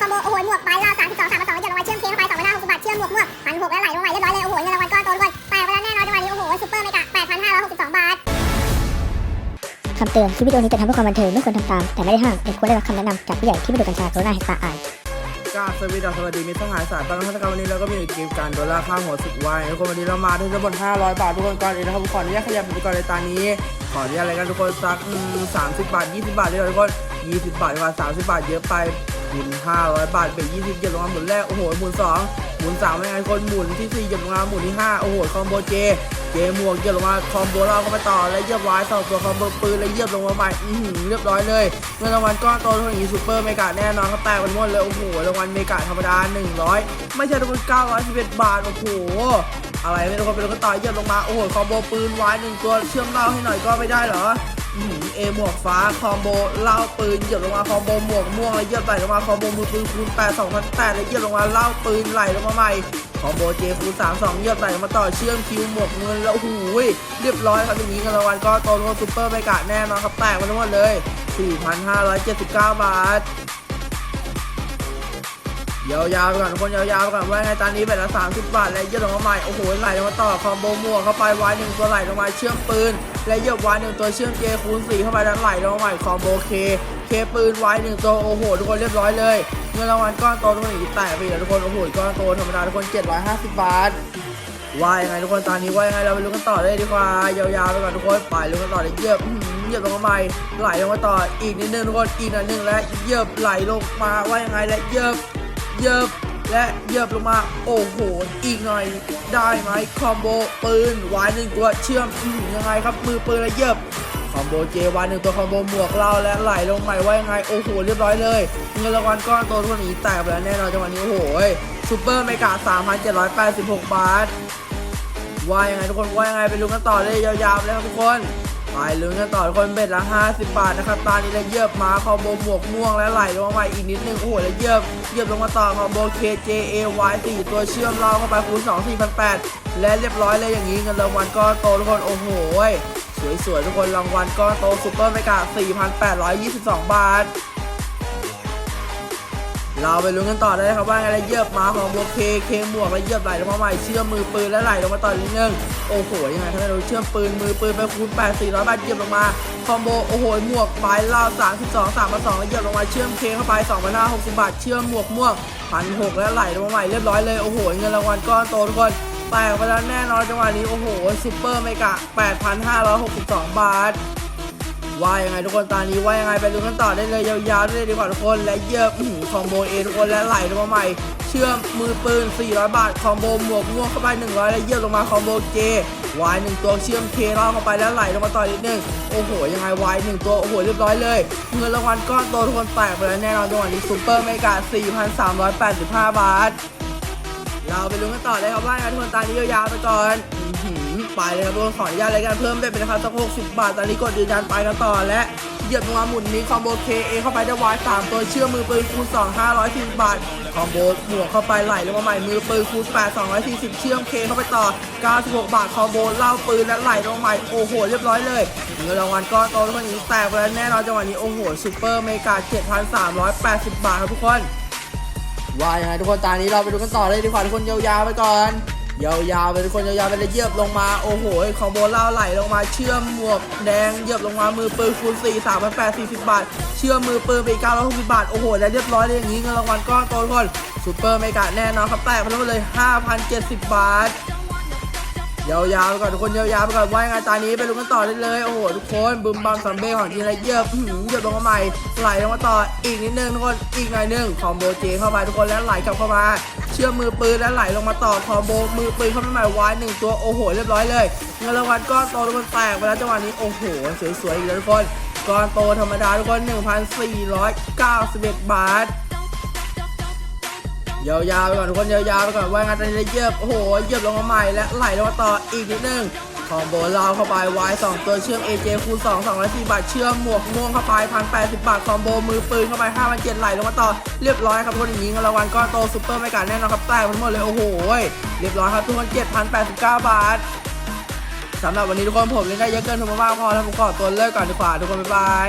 คอมโบโอ้โหหมวกใบลาวสามสิบสองสามสองหยดลงมาเชื่อมเค้กเข้าไปสองพันห้าหกสิบบาทเชื่อมหมวกม่วงพันหกแล้วไหลลงมาเรียบร้อยเลยโอ้โหเงินรางวัลก้อนโตทุกคนแตกไปแล้วแน่นอนจังหวะนี้โอ้โหซุปเปอร์เมกะแปดพันห้าร้อยหกสิบสองบาทคำเตือนคลิปวิดีโอนี้เป็นทำเพื่อความบันเทิงไม่ควรทำตาม แต่ไม่ได้ห้ามเด็กควรได้รับคำแนะนำจากผู้ใหญ่ที่ไม่ดูกัญชากรุณาให้ตาอ่านกราบสวัสดีสวัสดีมิตรสหายสายตอนรัฐกรรมวันนี้เราก็มีเกมการโดนล่าค่าหัวสุดวายทุกคนวันนี้เรามาที่ทั้งหมด500 บาททุกคนก่อนอื่นนะครับผมขออนุญาตขยับไปก่อนในตานี้ ขออนุญาตอะไรกันทุกคนสักสามสิบบาท 20 บาทเลยทุกคน 20 บาทดีกว่า30 บาทเยอะไป หมุน500 บาทเป็น20เก็บลงมาหมุนแรก โอ้โห หมุนสองหมุนสามไม่ไงคนหมุนที่สี่เก็บลงมาหมุนที่ห้าโอ้โห คอมโบเจ เจหมวกเยียบลงมา คอมโบเราเข้าไปต่อ แล้วเยียบร้อยสองตัวคอมโบปืนแล้วเยียบลงมาใหม่อือเรียบร้อยเลย เงินรางวัลก้อนโตเท่านี้ซูเปอร์เมกาแน่นอนเขาแตกกันหมดเลย โอ้โห รางวัลเมกาธรรมดา 100 ไม่ใช่รางวัล911 บาท โอ้โหอะไรไม่รู้คนเป็นคนต่อเยียบลงมา โอ้โห คอมโบปืนไว้หนึ่งตัว เชื่อมเล่าให้หน่อยก็ไม่ได้เหรอ เอหมวกฟ้าคอมโบเล่าปืนเหยียบลงมาคอมโบหมวกม่วงเหยียบไหลลงมาคอมโบมือปืนคูณ8 2008แล้วเหยียบลงมาเล่าปืนไหลลงมาใหม่คอมโบเจฟูสามสองเยียบไหลมาต่อเชื่อมคิวหมวกเงินแล้วหูยเรียบร้อยครับอย่างนี้เงินรางวัลก็โตโนซูเปอร์ไปกะแน่นอนครับแตกมาทั้งหมดเลย 4,579 บาท ยาวๆไปก่อนทุกคนยาวๆไปก่อนว่าไงตอนนี้แบบละ30บบาทและเยียบลงมาใหม่โอ้โหไหลลงมาต่อคอมโบหมวเข้าไปวายหนึ่งตัวไหลลงมาเชื่อมปืน และเยียบวายหนึ่งตัวเชื่อมเจคูณ4เข้าไปแล้วไหลลงมาใหม่คอมโบเคเคปืนวายหนึ่งตัวโอ้โหทุกคนเรียบร้อยเลยเงินรางวัลก้อนโตทุกคนอย่างนี้แตกไปเลยทุกคนโอ้โหก้อนโตธรรมดาทุกคน750บบาทว่ายังไงทุกคนตอนนี้ว่ายังไงเราไปลุ้นกันต่อเลยดีกว่ายาวๆไปก่อนทุกคนไปลุ้นกันต่อเลยเหยียบอื้อหือเยียบลงมาใหม่ไหลลงมาต่ออีกนิดนึงทุกคนอีกนิดนึงและเยียบไหลลงมาว่ายังไงและเยียบ เยียบและเยียบลงมา โอ้โห อีกหน่อย ได้ไหมคอมโบปืนวายหนึ่งตัวเชื่อมยังไงครับ มือปืนและเยียบคอมโบเจวายหนึ่งตัวคอมโบหมวกเหล่าและไหลลงใหม่ว่ายังไง โอ้โห เรียบร้อยเลย เงินรางวัลก้อนโตทุกนี้แตกไปแล้วแน่นอนจังหวะนี้โอ้โหซูเปอร์เมกา3,786 บาทว่ายังไงทุกคนว่ายังไงไปลุ้นกันต่อเลยยาวๆเลยครับทุกคน ไปลุ้นกันต่อทุกคนเบ็ดละ50 บาทนะครับตานนี้แล้วเยียบมาคอมโบหมวกม่วงและไหลลงมาอีกนิดนึงโอ้โหแล้วเยียบเยียบลงมาต่อคอมโบ KJAY 4ตัวเชื่อมเราเข้าไปคูณ2 4,800และเรียบร้อยเลยอย่างนี้เงินรางวัลก็โตทุกคนโอ้โหสวยๆทุกคนรางวัลก็โตซุปเปอร์เมกา4,822 บาท เราไปลุ้นกันต่อได้เลยครับว่าไงแล้วเยียบมาของโบเคเคหมวกแล้วเยียบไหลลงมาใหม่เชื่อมมือปืนและไหลลงมาต่อนิดนึงโอ้โหยังไงถ้าเราเชื่อมปืนมือปืนไปคูณ8 400บาทเยียบลงมาคอมโบโอ้โหหมวกปลายล่า32 3มา2แล้วเยียบลงมาเชื่อมเคเข้าไป2 5 60บบาทเชื่อมหมวกม่วงพันหกแล้วไหลลงมาใหม่เรียบร้อยเลยโอ้โหเงินรางวัลก้อนโตทุกคนแตกไปแล้วแน่นอนจังหวะนี้โอ้โหซุปเปอร์เมกะ8,562 บาท ว่ายังไงทุกคนตอนนี้ว่ายังไงไปดูกันต่อได้เลยยาวๆได้เลยดีกว่าทุกคนและเยือหือคอมโบเอทุกคนและไหลลงมาใหม่เชื่อมมือปืน 400 บาท คอมโบหมวกม่วงเข้าไป 100 และเยียบลงมาคอมโบเจวายหนึ่งตัวเชื่อมเคล่าเข้าไปแล้วไหลลงมาต่อนิดนึง โอ้โห ยังไงวายหนึ่งตัว โอ้โห เรียบร้อยเลย เงินรางวัลก้อนโตทุกคนแตกไปแล้วแน่นอนจังหวะนี้ซูเปอร์เมกา 4,385 บาท เราไปลุ้นกันต่อเลยครับว่าไงทุกคนตอนนี้ยาวๆไปก่อน ไปเลยครับทุกคนขออนุญาตรายการเพิ่มเป็นเป็นราคาสัก60บาทตอนนี้กดยืนยันไปกันต่อและเหยียบลงมาหมุนนี้คอมโบเคเอเข้าไปได้วายสามตัวเชื่อมมือปืนคูณ2 540บบาทคอมโบหมวกเข้าไปไหลลงมาใหม่มือปืนคูณ8 240เชื่อมเคเข้าไปต่อ96บาทคอมโบเล่าปืนและไหลลงมาใหม่โอ้โหเรียบร้อยเลยเงินรางวัลก็โตทุกคนนี้แตกไปแล้วแน่นอนจังหวะนี้โอ้โหซูเปอร์เมกา7,380บาทครับทุกคนว่ายังไงทุกคนตอนนี้เราไปดูกันต่อเลยดีกว่าทุกคนยาวๆไปก่อน ยาวๆไปทุกคนยาวๆไปเลยเยียบลงมาโอ้โหคอมโบเล่าไหลลงมาเชื่อมหมวกแดงเยียบลงมามือปืนคูณ4 3 8 40 บาท เชื่อมมือปืนไปอีก960บาทโอ้โหและเรียบร้อยเลยอย่างนี้เงินรางวัลก้อนโตทุกคนซูเปอร์เมกะแน่นอนครับแตกไปทั้งหมดเลย 5,070 บาท ยาวๆไปก่อนทุกคนยาวๆไปก่อนว่ายังไงตอนนี้ไปดูกันต่อได้เลยโอ้โหทุกคนบึมบัมซัมเบ้ของทีไรเยอื้อหือเหยียบลงมาใหม่ไหลลงมาต่ออีกนิดนึงทุกคนอีกหน่อยนึงคอมโบเจเข้าไปทุกคนแล้วไหลกลับเข้ามา เชื่อมมือปืนแล้วไหลลงมาต่อคอมโบมือปืนเข้ามาใหม่วายหนึ่งตัวโอ้โหเรียบร้อยเลยเงินรางวัลก้อนโตทุกคนแตกไปแล้วจังหวะนี้โอ้โหสวยๆอีกแล้วทุกคนก้อนโตธรรมดาทุกคน 1,491 บาท ยาวๆไปก่อนทุกคนยาวๆไปก่อนว่างั้นตอนนี้เยียบโอ้โหเยียบลงมาใหม่และไหลลงมาต่ออีกนิดนึงคอมโบลาวเข้าไปวาย2ตัวเชื่อม AJ คูณ2 204บาทเชื่อมหมวกม่วงเข้าไป1,080บาทคอมโบมือปืนเข้าไป5,700ไหลลงมาต่อเรียบร้อยครับทุกคนอย่างนี้เงินรางวัลก็โตซุปเปอร์ไม่การแน่นอนครับแตกหมดเลยโอ้โหเรียบร้อยครับทุกคน7,089บาทสำหรับวันนี้ทุกคนผมเล่นได้เยอะเกินทุกมากพอแล้วผมขอตัวเลิกก่อนดีกว่าทุกคนบ๊ายบาย